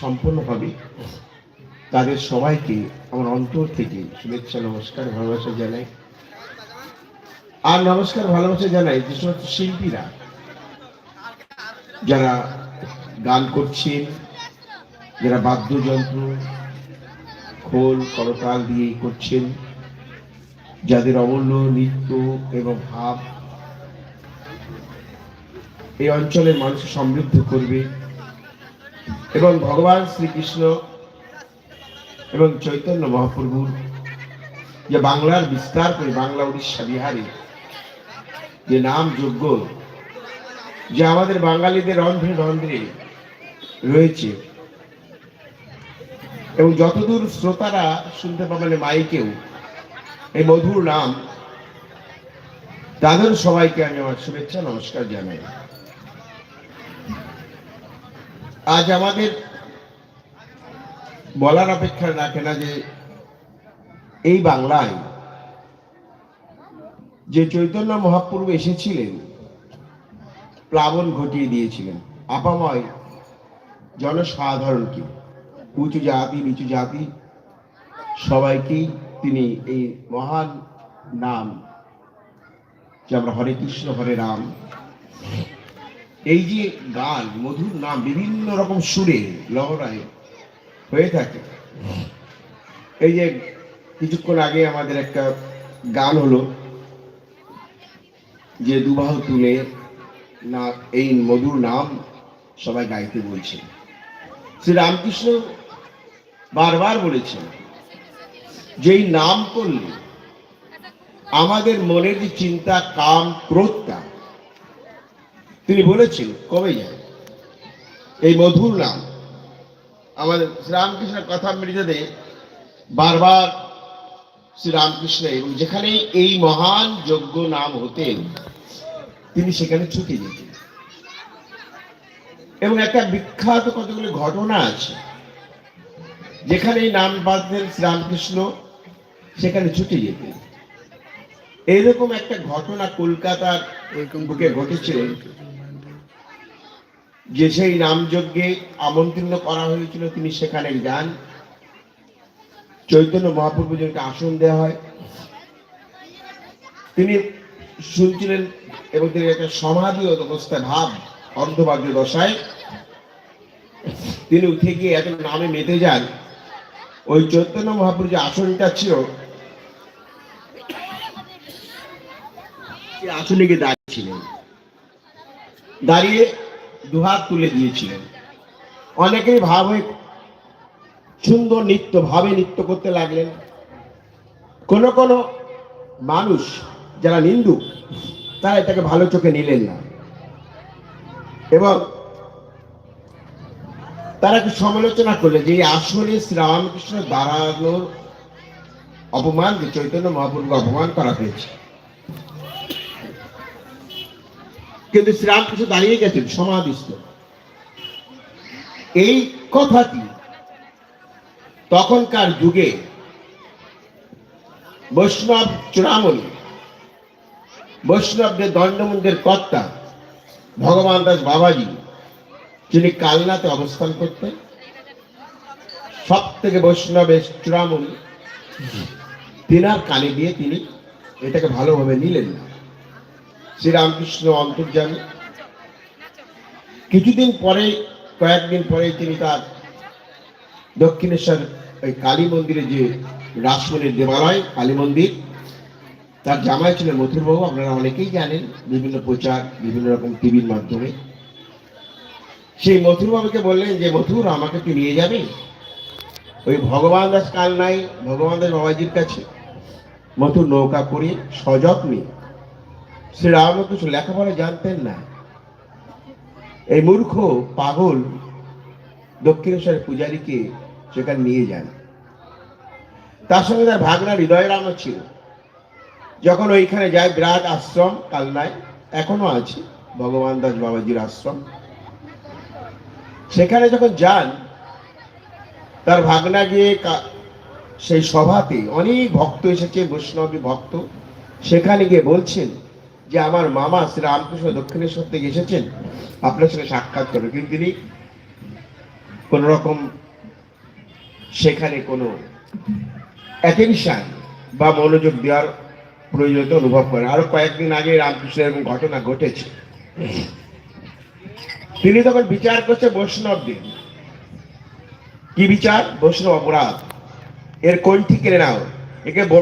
সম্পন্ন হবে তাদের সবাইকে আমার অন্তর থেকে শুভেচ্ছা, নমস্কার, ভালোবাসা জানাই। আর নমস্কার, ভালোবাসা জানাই যে সমস্ত শিল্পীরা যারা গান করছেন, যারা বাদ্যযন্ত্র, খোল, করতাল দিয়ে করছেন, যাদের অমূল্য নৃত্য এবং ভাব এই অঞ্চলের মানুষ সমৃদ্ধ করবে। এবং ভগবান শ্রীকৃষ্ণ এবং চৈতন্য মহাপ্রভুর যে বাংলার বিস্তার করে বাংলা উড়িষ্যা বিহারে যে নাম যোগ্য, যে আমাদের বাঙালিদের রন্ধ্রে রন্ধ্রে রয়েছে। এবং যতদূর শ্রোতারা শুনতে পাবেন মাইকেও এই মধুর নাম, তাদের সবাইকে আমি আমার শুভেচ্ছা, নমস্কার জানাই। আজ আমাদের বলার অপেক্ষা রাখে না যে এই বাংলায় যে চৈতন্য মহাপ্রভু এসেছিলেন, প্লাবন ঘটিয়ে দিয়েছিলেন। আপাময় জনসাধারণকে, উঁচু জাতি, নিচু জাতি, সবাইকেই তিনি এই মহান নাম, যে আমরা হরে কৃষ্ণ, হরে রাম এই যে গান, মধুর নাম, বিভিন্ন রকম সুরে লহরায় হয়ে থাকে। এই যে কিছুক্ষণ আগে আমাদের একটা গান হলো, যে দুবাহ তুলে না, এই মধুর নাম সবাই গাইতে বলছে। শ্রী রামকৃষ্ণ বারবার বলেছেন যে এই নাম করলে আমাদের মনের যে চিন্তা, কাম, ক্রোধটা তিনি বলেছেন কবে যায়? এই মধুর নাম আমাদের শ্রীরামকৃষ্ণের কথা মৃতদে বারবার শ্রীরামকৃষ্ণ এবং যেখানে এই মহান যজ্ঞ নাম হতেন তিনি সেখানে ছুটে যেতেন। এবং একটা বিখ্যাত কতগুলি ঘটনা আছে যেখানে এই নাম বাঁধতেন শ্রীরামকৃষ্ণ সেখানে ছুটে যেতেন। এইরকম একটা ঘটনা কলকাতার বুকে ঘটেছিল যে সেই নামযজ্ঞে আমন্ত্রণ করা হয়েছিল, তিনি সেখানে যান। চৈতন্য মহাপ্রভুজনকে আসন দেওয়া হয়। তিনি শুনছিলেন এবং তিনি একটা সমাধি অবস্থায় ভাব অর্ধবাদ্য দশায়। তিনি উঠে গিয়ে এত নামে মেতে যান। ওই চৈতন্য মহাপ্রভু যে আসনটা ছিল। আসনে গিয়ে দাঁড়িয়েছিলেন দাঁড়িয়ে দুহাত তুলে দিয়েছিলেন। অনেকেই ভাব সুন্দর নৃত্য, ভাবে নৃত্য করতে লাগলেন। কোন কোন মানুষ যারা নিন্দুক, তারা এটাকে ভালো চোখে নিলেন না। এবং তারা একটু সমালোচনা করলে যে আসলে শ্রীরামকৃষ্ণ দাঁড়ানোর অপমান চৈতন্য মহাপ্রভুকে অপমান করা হয়েছে। কিন্তু শ্রীরামকৃষ্ণ দাঁড়িয়ে গেছেন, সমাধিস্থ। এই কথাটি তখনকার যুগে বৈষ্ণব চূড়ামণি, বৈষ্ণবদের দণ্ডমুন্ডের কর্তা ভগবান দাস বাবাজি, যিনি কালনাতে অবস্থান করতেন, সব থেকে বৈষ্ণবের চূড়ামণি, তিনার কানে দিয়ে তিনি এটাকে ভালোভাবে নিলেন না। শ্রীরামকৃষ্ণ অন্তর্জামী কিছুদিন পরে, কয়েকদিন পরে তিনি তার দক্ষিণেশ্বর ওই কালী মন্দিরে যে রাসমণির দেবালয়, কালী মন্দির, তার জামাই ছিলেন মথুরবাবু, আপনারা অনেকেই জানেন, বিভিন্ন প্রচার, বিভিন্ন রকম টিভির মাধ্যমে। সেই মথুরবাবুকে বললেন যে, মথুর, আমাকে তুই নিয়ে যাবে? ওই ভগবান দাস কাল নাই, ভগবান দাস বাবাজির কাছে। মথুর নৌকা করে সযত্নে শ্রীরামকৃষ্ণ লেখাপড়া জানতেন না। এই মূর্খ পাগল দক্ষিণেশ্বরের পূজারীকে সেখানে নিয়ে যান। তার সঙ্গে তার ভাগনা হৃদয়রামও ছিল। যখন ওইখানে যায়, বিরাট আশ্রম, কালনায়, এখনও আছে, ভগবান দাস বাবাজির আশ্রম। সেখানে যখন যান, তার ভাগনা গিয়ে সেই সভাতে অনেক ভক্ত এসেছে, বৈষ্ণবী ভক্ত, সেখানে গিয়ে বলছেন যে আমার মামা শ্রী রামকৃষ্ণ দক্ষিণেশ্বর থেকে এসেছেন, আপনার সঙ্গে সাক্ষাৎ করে। কিন্তু তিনি কোন রকম সেখানে কোনো অ্যাটেনশন বা মনোযোগ দেওয়ার প্রয়োজনীয়তা অনুভব করে আরও কয়েকদিন আগে রামকৃষ্ণের এরকম ঘটনা ঘটেছে। তিনি তখন বিচার করছে বৈষ্ণবদের। কি বিচার? বৈষ্ণব অপরাধ। এর কোনটি কেড়ে নাও একে